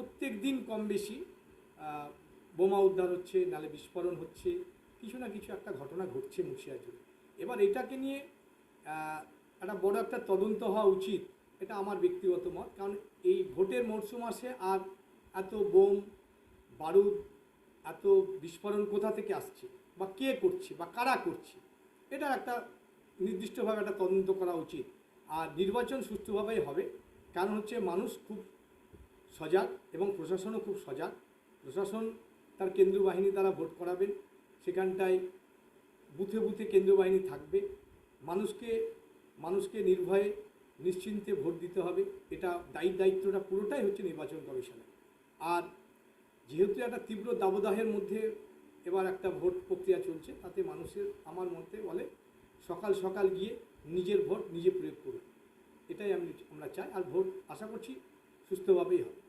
প্রত্যেক দিন কম বেশি বোমা উদ্ধার হচ্ছে, নালে বিস্ফোরণ হচ্ছে, কিছু না কিছু একটা ঘটনা ঘটছে মুর্শিদা জুড়ে এবার এটাকে নিয়ে একটা বড় একটা তদন্ত হওয়া উচিত, এটা আমার ব্যক্তিগত মত, কারণ এই ভোটের মরশুম আসে আর এত বোম, বারুদ, এত বিস্ফোরণ কোথা থেকে আসছে? বা কে করছে? বা কারা করছে? এটা একটা নির্দিষ্টভাবে একটা তদন্ত করা উচিত। আর নির্বাচন সুষ্ঠুভাবেই হবে, কারণ হচ্ছে মানুষ খুব সজাগ এবং প্রশাসনও খুব সজাগ। প্রশাসন তার কেন্দ্রীয় বাহিনী দ্বারা ভোট করাবেন, সেখানটায় বুথে বুথে কেন্দ্রীয় বাহিনী থাকবে। মানুষকে মানুষকে নির্ভয়ে নিশ্চিন্তে ভোট দিতে হবে, এটা দায়িত্ব দায়িত্বটা পুরোটাই হচ্ছে নির্বাচন কমিশনের। আর যেহেতু একটা তীব্র দাবদাহের মধ্যে এবার একটা ভোট প্রক্রিয়া চলছে, তাতে মানুষের আমার মতে বলে সকাল সকাল গিয়ে নিজের ভোট নিজে প্রয়োগ করুন। এটাই আমি আমরা চাই, আর ভোট আশা করছি সুস্থভাবেই হবে।